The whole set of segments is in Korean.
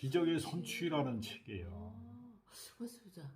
기적의 선취라는 책이에요. 아, 보자.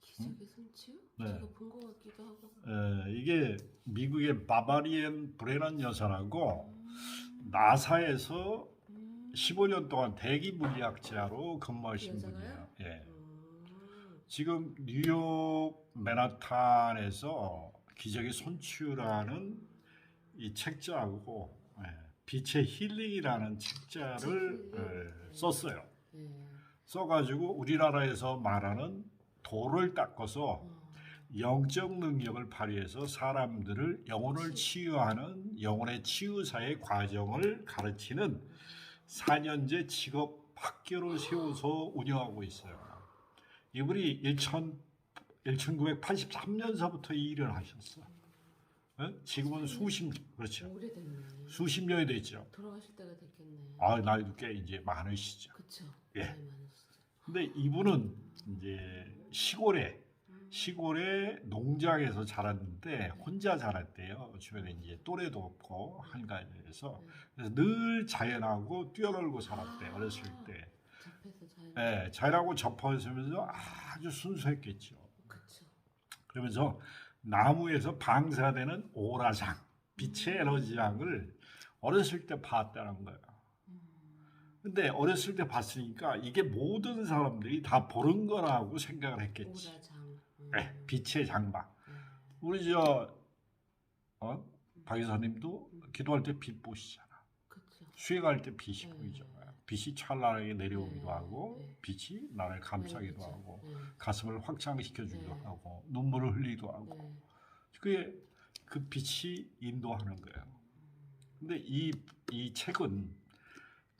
기적의 손치유? 네. 제가 본 것 같기도 하고. 에, 이게 미국의 바바리엔 브레난 여사라고 음, 나사에서 음, 15년 동안 대기 물리학자로 근무하신 여자가요? 분이에요. 예. 음, 지금 뉴욕 맨하탄에서 기적의 손치유라는 이 책자하고 예, 빛의 힐링이라는 책자를 예, 썼어요. 네. 써가지고 우리나라에서 말하는 돌을 닦아서 어, 영적 능력을 발휘해서 사람들을 영혼을 치유하는 영혼의 치유사의 과정을 가르치는 4년제 직업 학교를 세워서 운영하고 있어요. 이분이 1000, 1983년서부터 이 일을 하셨어. 어? 지금은 수십 그렇죠. 오래됐네. 수십 년이 됐죠. 돌아가실 때가 됐겠네. 아 나이도 꽤 이제 많으시죠. 그쵸. 예. 근데 이분은 이제 시골에 시골의 농장에서 자랐는데 혼자 자랐대요. 주변에 이제 또래도 없고 한가해서 그래서 늘 자연하고 뛰어놀고 살았대 어렸을 때. 접해서 잘. 예, 자연하고 접하면서 아주 순수했겠죠. 그쵸. 그러면서 나무에서 방사되는 오라장, 빛의 에너지장을 어렸을 때 봤다는 거예요. 음, 근데 어렸을 때 봤으니까 이게 모든 사람들이 다 보는 거라고 생각을 했겠지. 음, 네, 빛의 장막. 음, 우리 저 어? 박 이사님도 기도할 때 빛 보시잖아. 그쵸. 수행할 때 빛이 네. 보이잖아요. 빛이 찬란하게 내려오기도 네, 하고 네. 빛이 나를 감싸기도 네. 하고 네, 가슴을 확장시켜 주기도 네. 하고 눈물을 흘리기도 하고 네. 그게 그 빛이 인도하는 거예요. 근데 이, 이 책은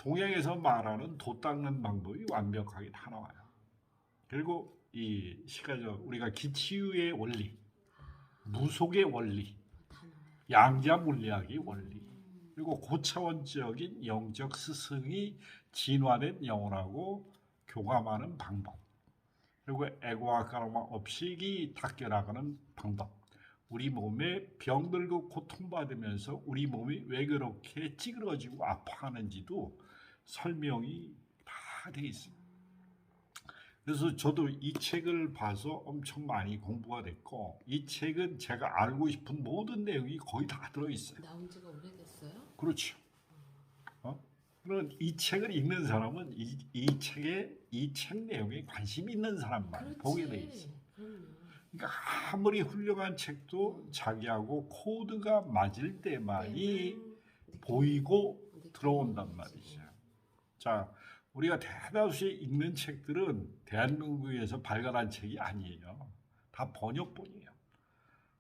동양에서 말하는 도 닦는 방법이 완벽하게 다 나와요. 그리고 이 시가적 우리가 기치유의 원리, 무속의 원리. 양자 물리학의 원리, 그리고 고차원적인 영적 스승이 진화된 영혼하고 교감하는 방법, 그리고 에고와 까로마 없이 닦여나가는 방법, 우리 몸에 병들고 고통받으면서 우리 몸이 왜 그렇게 찌그러지고 아파하는지도 설명이 다 되어 있습니다. 그래서 저도 이 책을 봐서 엄청 많이 공부가 됐고 이 책은 제가 알고 싶은 모든 내용이 거의 다 들어있어요. 나온 지가 오래됐어요? 그렇죠. 어? 그런 이 책을 읽는 사람은 이, 이 책에 이 책 내용에 관심 있는 사람만 그렇지. 보게 돼 있어. 그러니까 아무리 훌륭한 책도 자기하고 코드가 맞을 때만이 때만 보이고 느끼는 들어온단. 말이죠. 자, 우리가 대다수 읽는 책들은 대한민국에서 발간한 책이 아니에요. 다 번역본이에요.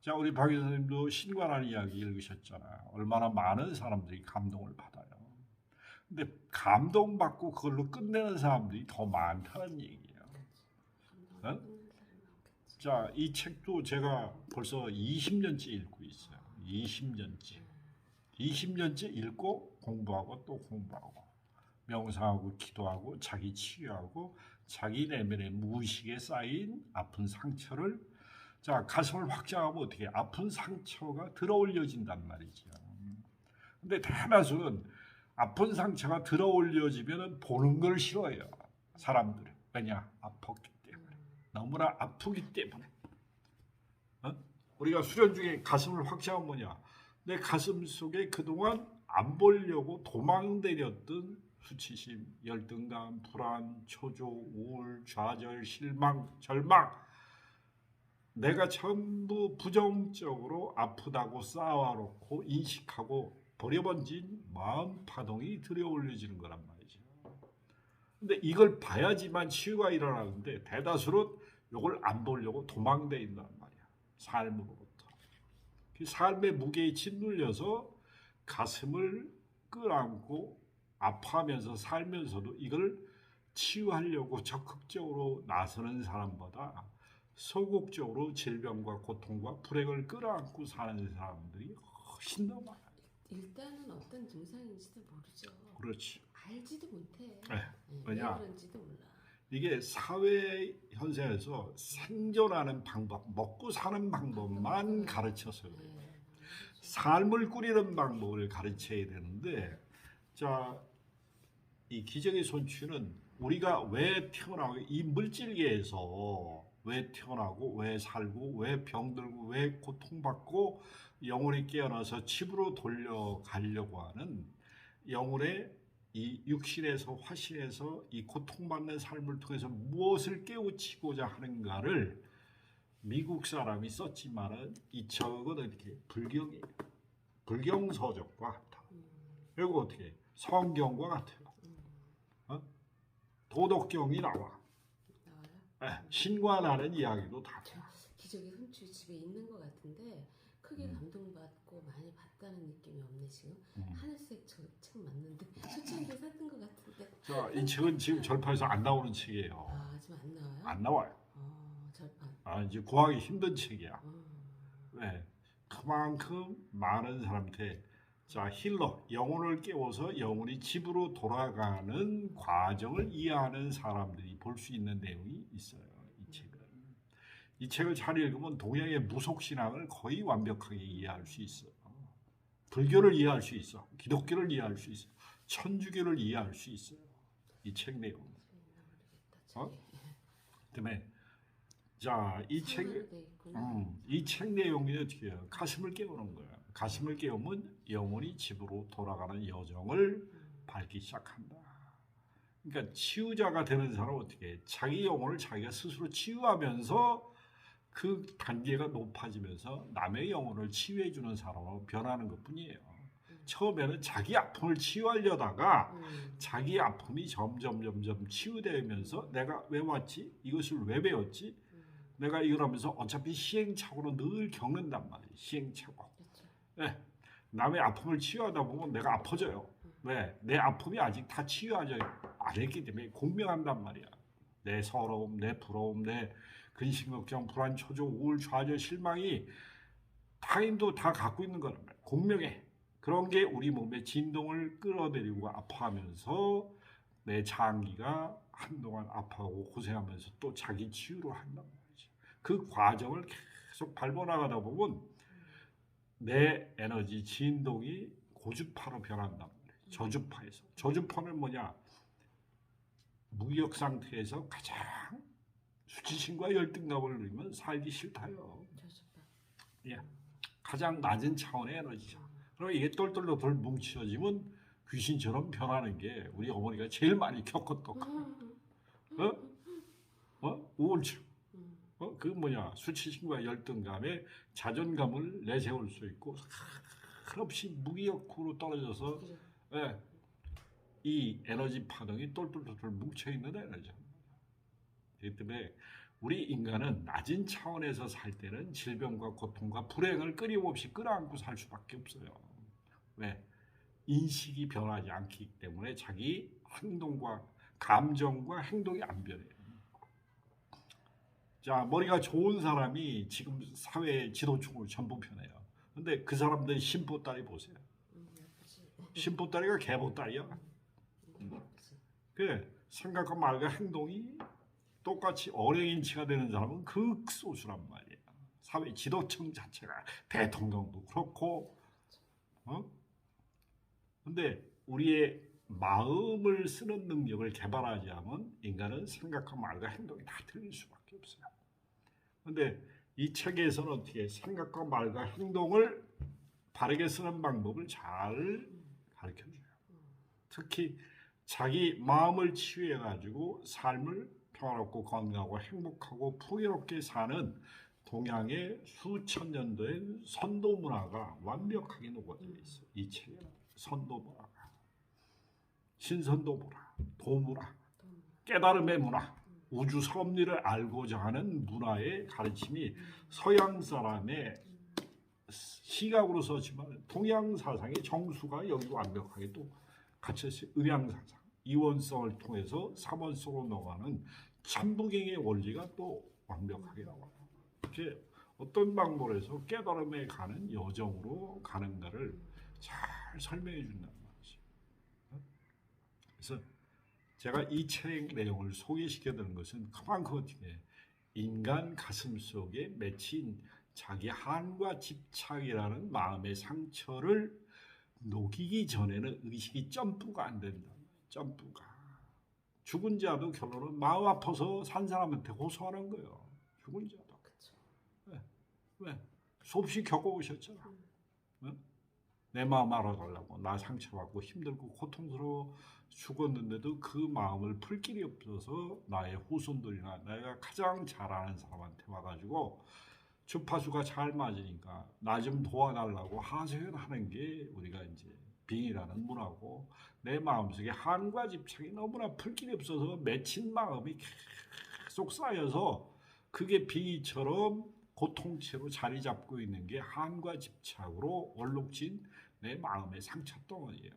자, 우리 박 교수님도 신관한 이야기 읽으셨잖아요. 얼마나 많은 사람들이 감동을 받아요. 근데 감동받고 그걸로 끝내는 사람들이 더 많다는 얘기예요. 많겠지. 자, 이 책도 제가 벌써 20년째 읽고 있어요. 20년째. 20년째 읽고 공부하고 또 공부하고 명상하고 기도하고 자기 치유하고 자기 내면의 무의식에 쌓인 아픈 상처를 자 가슴을 확장하면 어떻게 해? 아픈 상처가 들어올려진단 말이죠. 근데 대다수는 아픈 상처가 들어올려지면 보는 걸 싫어해요. 사람들은 왜냐 아팠기 때문에 너무나 아프기 때문에 어? 우리가 수련 중에 가슴을 확장하면 뭐냐 내 가슴 속에 그동안 안 보려고 도망 다녔던 수치심, 열등감, 불안, 초조, 우울, 좌절, 실망, 절망 내가 전부 부정적으로 아프다고 쌓아놓고 인식하고 버려번진 마음 파동이 들여올려지는 거란 말이죠. 근데 이걸 봐야지만 치유가 일어나는데 대다수는 이걸 안 보려고 도망대 있단 말이야. 삶으로부터. 그 삶의 무게에 짓눌려서 가슴을 끌안고 아파하면서 살면서도 이걸 치유하려고 적극적으로 나서는 사람보다 소극적으로 질병과 고통과 불행을 끌어안고 사는 사람들이 훨씬 더 많아요. 일단은 어떤 증상인지도 모르죠. 그렇지. 알지도 못해. 네, 네, 왜냐? 왜 그런지도 몰라. 이게 사회 현상에서 생존하는 방법, 먹고 사는 방법만 가르쳐서 그래요. 네. 삶을 꾸리는 방법을 가르쳐야 되는데 자 이 기적의 손취는 우리가 왜 태어나고 이 물질계에서 왜 태어나고 왜 살고 왜 병들고 왜 고통받고 영혼이 깨어나서 집으로 돌려가려고 하는 영혼의 이 육신에서 화신에서 이 고통받는 삶을 통해서 무엇을 깨우치고자 하는가를 미국 사람이 썼지만은 이 책은 어떻게 불경이에요. 불경 서적과 같아. 음, 그리고 어떻게 성경과 같아요. 음. 도덕경이 나와. 나와요? 예, 신과 나는 이야기도 다 돼. 기적의 손주 집에 있는 것 같은데 크게 음. 감동받고 많이 봤다는 느낌이 없네 지금 음. 하늘색 저 책 맞는데 수천개 샀던 것 같은데 자, 이 책은 지금 절판에서 안 나오는 책이에요. 아 지금 안 나와요? 안 나와요. 어 절판 아, 이제 구하기 힘든 책이야. 어. 왜? 그만큼 많은 사람한테 자 힐러 영혼을 깨워서 영혼이 집으로 돌아가는 과정을 이해하는 사람들이 볼 수 있는 내용이 있어요. 이 책은 이 책을 잘 읽으면 동양의 무속 신앙을 거의 완벽하게 이해할 수 있어. 불교를 이해할 수 있어. 기독교를 이해할 수 있어. 천주교를 이해할 수 있어요. 이 책 내용. 어? 그다음에 자 이 책. 돼 있구나 음, 이책 내용이 어떻게 해요? 가슴을 깨우는 거야. 가슴을 깨우면 영혼이 집으로 돌아가는 여정을 음. 밟기 시작한다. 그러니까 치유자가 되는 사람은 어떻게 해? 자기 영혼을 자기가 스스로 치유하면서 그 단계가 높아지면서 남의 영혼을 치유해 주는 사람으로 변하는 것뿐이에요. 처음에는 자기 아픔을 치유하려다가 음. 자기 아픔이 점점 점점 치유되면서 내가 왜 왔지? 이것을 왜 배웠지? 음. 내가 이걸 하면서 어차피 시행착오로 늘 겪는단 말이에요. 시행착오. 네. 남의 아픔을 치유하다 보면 내가 아파져요. 왜? 내 아픔이 아직 다 치유하지 안 했기 때문에 공명한단 말이야. 내 서러움, 내 부러움, 내 근심, 걱정, 불안, 초조, 우울, 좌절, 실망이 타인도 다 갖고 있는 거란 말이야. 공명해. 그런 게 우리 몸의 진동을 끌어내리고 아파하면서 내 장기가 한동안 아파하고 고생하면서 또 자기 치유를 한단 말이지. 그 과정을 계속 밟아나가다 보면 내 에너지 진동이 고주파로 변한단 말이에요. 저주파에서. 저주파는 뭐냐? 무기력 상태에서 가장 수치심과 열등감을 누리면 살기 싫다요. 저주파 예. 가장 낮은 차원의 에너지죠. 그럼 이게 똘똘똘 뭉쳐지면 귀신처럼 변하는 게 우리 어머니가 제일 많이 겪었던 거. 음. 어? 어? 우울증. 음. 어? 그 뭐냐? 수치심과 열등감에 자존감을 내세울 수 있고 한없이 무기력으로 떨어져서. 예, 이 에너지 파동이 똘똘똘똘 뭉쳐 있는 에너지. 그렇기 때문에 우리 인간은 낮은 차원에서 살 때는 질병과 고통과 불행을 끊임없이 끌어안고 살 수밖에 없어요. 왜? 인식이 변하지 않기 때문에 자기 행동과 감정과 행동이 안 변해요. 자, 머리가 좋은 사람이 지금 사회 지도층을 전부 변해요. 근데 그 사람들이 신보따리 보세요. 신보따리가 개보따리야. 그 생각과 말과 행동이 똑같이 어랭인치가 되는 사람은 극소수란 말이야. 사회 지도층 자체가 대통령도 그렇고, 어? 근데 우리의 마음을 쓰는 능력을 개발하지 않으면 인간은 생각과 말과 행동이 다 틀릴 수밖에 없어요. 근데 이 책에서는 어떻게 생각과 말과 행동을 바르게 쓰는 방법을 잘 가르쳐 줘요. 특히 자기 마음을 치유해 가지고 삶을 평화롭고 건강하고 행복하고 풍요롭게 사는 동양의 수천 년도의 선도 문화가 완벽하게 녹아져 있어. 이 책에 선도 문화가 신선도 문화, 도문화, 음. 깨달음의 문화, 우주 섭리를 알고자 하는 문화의 가르침이 서양 사람의 시각으로 썼지만 동양 사상의 정수가 여기 완벽하게 또 갇혀 있어요. 음양 사상, 이원성을 통해서 삼원성으로 넘어가는 천부경의 원리가 또 완벽하게 나와요. 이렇게 어떤 방법으로 해서 깨달음에 가는 여정으로 가는가를 잘 설명해 준단 말이죠. 어? 그래서 제가 이 책 내용을 소개시켜 드는 것은 어떻게 인간 가슴 속에 맺힌 자기 한과 집착이라는 마음의 상처를 녹이기 전에는 의식이 점프가 안 된다. 점프가 죽은 자도 결론은 마음 아파서 산 사람한테 호소하는 거예요. 죽은 자도 그쵸. 왜 수없이 겪어오셨잖아. 응? 내 마음 알아달라고 나 상처받고 힘들고 고통스러워 죽었는데도 그 마음을 풀 길이 없어서 나의 후손들이나 내가 가장 잘 아는 사람한테 와가지고 주파수가 잘 맞으니까 나 좀 도와달라고 하소연하는 게 우리가 이제 빙이라는 문화고 내 마음속에 한과 집착이 너무나 풀 길이 없어서 맺힌 마음이 계속 쌓여서 그게 빙이처럼 고통체로 자리 잡고 있는 게 한과 집착으로 얼룩진 내 마음의 상처 덩어리예요.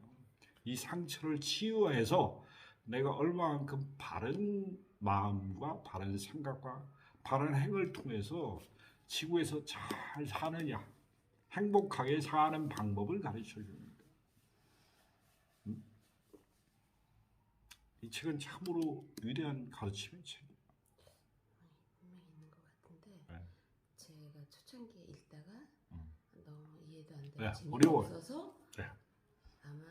이 상처를 치유해서 내가 얼마만큼 바른 마음과 바른 생각과 바른 행을 통해서 지구에서 잘 사느냐, 행복하게 사는 방법을 가르쳐 줍니다. 음? 이 책은 참으로 위대한 가르침의 책이에요. 분명히 있는 것 같은데 네. 제가 초창기에 읽다가 음. 너무 이해도 안 되고 네, 재미가 어려워요. 없어서 네. 아마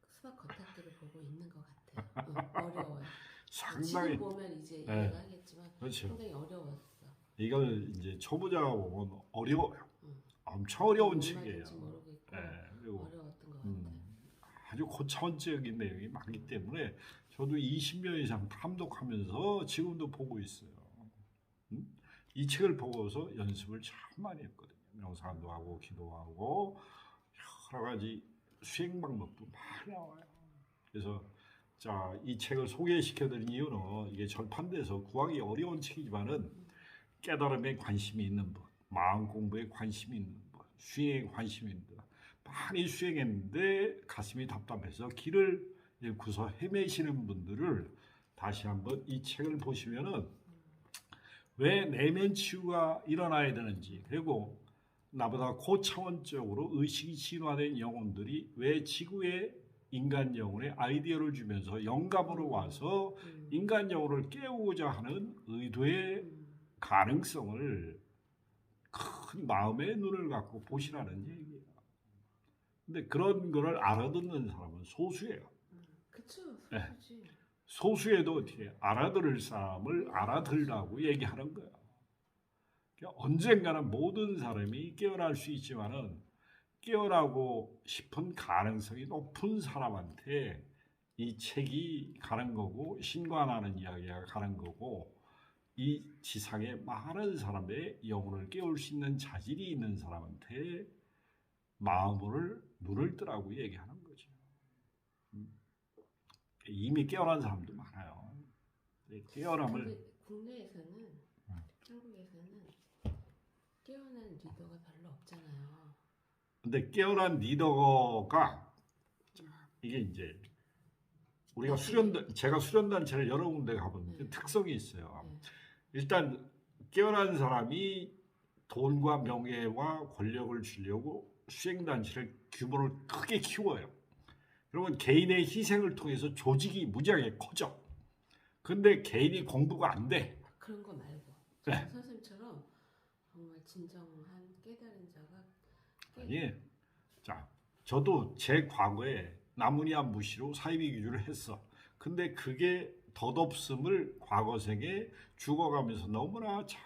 그 수박 겉핥기를 보고 있는 것 같아요. 응, 어려워요. 상당히 지금 보면 이제 네. 이해가 하겠지만 그렇죠. 상당히 어려웠어. 이걸 이제 초보자가 보면 어려워요. 음. 엄청 어려운 뭔 책이에요. 모르겠고 예, 그리고 어려웠던 것 같아요. 음, 아주 고차원적인 내용이 많기 때문에 저도 20년 이상 탐독하면서 지금도 보고 있어요. 음? 이 책을 보고서 연습을 참 많이 했거든요. 명상도 하고 기도하고 여러 가지 수행 방법도 많이 나와요. 그래서 자, 이 책을 소개시켜 드린 이유는 이게 절판돼서 구하기 어려운 책이지만은 깨달음에 관심이 있는 분, 마음 공부에 관심이 있는 분, 수행에 관심이 있는 분, 많이 수행했는데 가슴이 답답해서 길을 잃고서 헤매시는 분들을 다시 한번 이 책을 보시면은 왜 내면 치유가 일어나야 되는지 그리고 나보다 고차원적으로 의식이 진화된 영혼들이 왜 지구에 인간 영혼에 아이디어를 주면서 영감으로 와서 음. 인간 영혼을 깨우고자 하는 의도의 음. 가능성을 큰 마음의 눈을 갖고 보시라는 얘기예요. 근데 그런 거를 알아듣는 사람은 소수예요. 음. 그쵸. 네. 소수에도 어떻게 알아들을 사람을 알아들라고 얘기하는 거야. 그러니까 언젠가는 모든 사람이 깨어날 수 있지만은 깨어나고 싶은 가능성이 높은 사람한테 이 책이 가는 거고 신관하는 이야기가 가는 거고 이 지상의 많은 사람의 영혼을 깨울 수 있는 자질이 있는 사람한테 마음을 눈을 뜨라고 얘기하는. 이미 깨어난 사람도 많아요. 이 깨어남을 국내에서는 음. 한국에서는 깨어난 리더가 별로 없잖아요. 근데 깨어난 리더가 이게 이제 우리가 수련 제가 수련 단체를 여러 군데 가본 네. 특성이 있어요. 네. 일단 깨어난 사람이 돈과 명예와 권력을 주려고 수행 단체를 규모를 크게 키워요. 그러면 개인의 희생을 통해서 조직이 무지하게 커져. 근데 개인이 공부가 안 돼. 그런 거 말고 네. 선생님처럼 정말 진정한 깨달은 자가 깨- 아니, 자, 저도 제 과거에 나무니아 무시로 사이비 규주를 했어. 근데 그게 덧없음을 과거 생에 죽어가면서 너무나 잘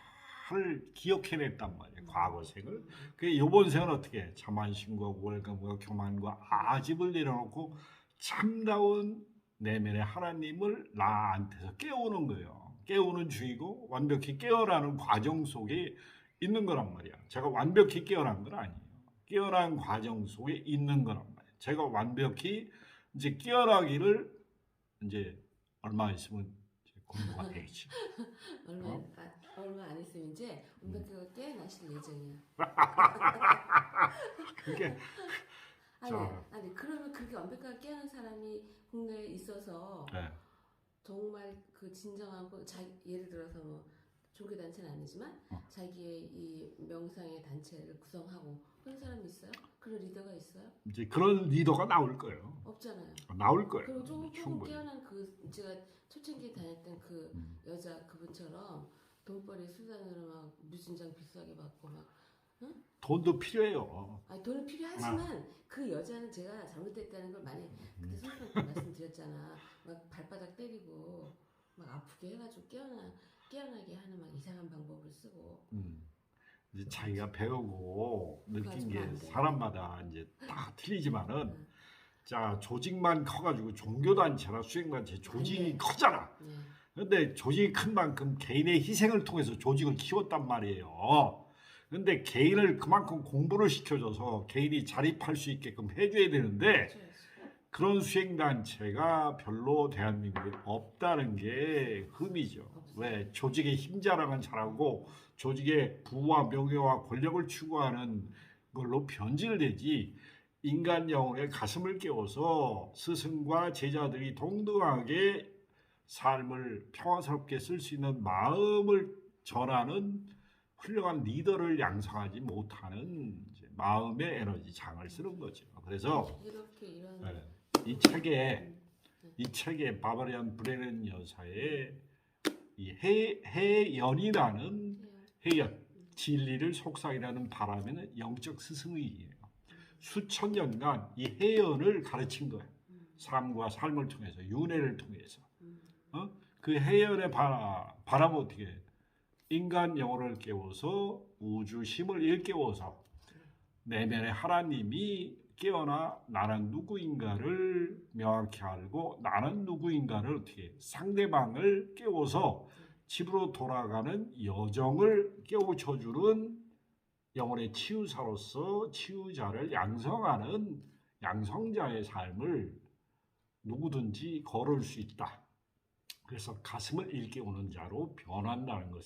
기억해냈단 말이에요. 과거생을. 그 요번 생은 어떻게 해? 자만심과 우월감과 교만과 아집을 내려놓고 참다운 내면의 하나님을 나한테서 깨우는 거예요. 깨우는 중이고 완벽히 깨어나는 과정 속에 있는 거란 말이야. 제가 완벽히 깨어난 건 아니에요. 깨어난 과정 속에 있는 거란 말이에요. 제가 완벽히 이제 깨어나기를 이제 얼마 있으면 공부가 되겠지. 얼마 어? 음. 아, 얼마 안 있으면 이제 완벽하게 깨어나실 예정이야. 그게 아니, 자. 아니 그러면 그렇게 완벽하게 깨어난 사람이 국내에 있어서 네. 정말 그 진정하고 자 예를 들어서 뭐 종교 단체는 아니지만 어. 자기의 이 명상의 단체를 구성하고 그런 사람이 있어요? 그런 리더가 있어요? 이제 그런 리더가 나올 거예요. 없잖아요. 나올 거예요. 그리고 조금 조금 충분히. 깨어난 그 제가 초창기에 다녔던 그 음. 여자 그분처럼 돈벌이 수단으로 막 무진장 비싸게 받고 막 돈도 필요해요. 아, 돈은 필요하지만 그 여자는 제가 잘못됐다는 걸 많이 그때 선생님께 말씀드렸잖아. 막 발바닥 때리고 막 아프게 해가지고 깨어나 깨어나게 하는 막 이상한 방법을 쓰고. 음. 이제 자기가 배우고 느낀 그거 게. 사람마다 이제 다 틀리지만은 음. 자 조직만 커가지고 종교단체나 수행단체 조직이 네. 커잖아. 네. 근데 조직이 큰 만큼 개인의 희생을 통해서 조직을 키웠단 말이에요. 근데 개인을 그만큼 공부를 시켜줘서 개인이 자립할 수 있게끔 해줘야 되는데. 그런 수행단체가 별로 대한민국에 없다는 게 흠이죠. 왜 조직의 힘 자랑은 잘하고 조직의 부와 명예와 권력을 추구하는 걸로 변질되지 인간 영혼의 가슴을 깨워서 스승과 제자들이 동등하게 삶을 평화스럽게 쓸 수 있는 마음을 전하는 훌륭한 리더를 양성하지 못하는 마음의 에너지 장을 쓰는 거죠. 그래서 네. 이 책에 이 책에 바바리안 브레넨 여사의 이 해, 해연이라는 해연 진리를 속삭이라는 바람에는 영적 스승이에요. 수천 년간 이 해연을 가르친 거예요. 삶과 삶을 통해서 윤회를 통해서 어? 그 해연의 바람, 바람 어떻게 해? 인간 영혼을 깨워서 우주 힘을 일깨워서 내면의 하나님이 깨어나 나는 누구인가를 명확히 알고 나는 누구인가를 어떻게 해? 상대방을 깨워서 집으로 돌아가는 여정을 깨우쳐주는 영혼의 치유사로서 치유자를 양성하는 양성자의 삶을 누구든지 걸을 수 있다. 그래서 가슴을 일깨우는 자로 변한다는 것을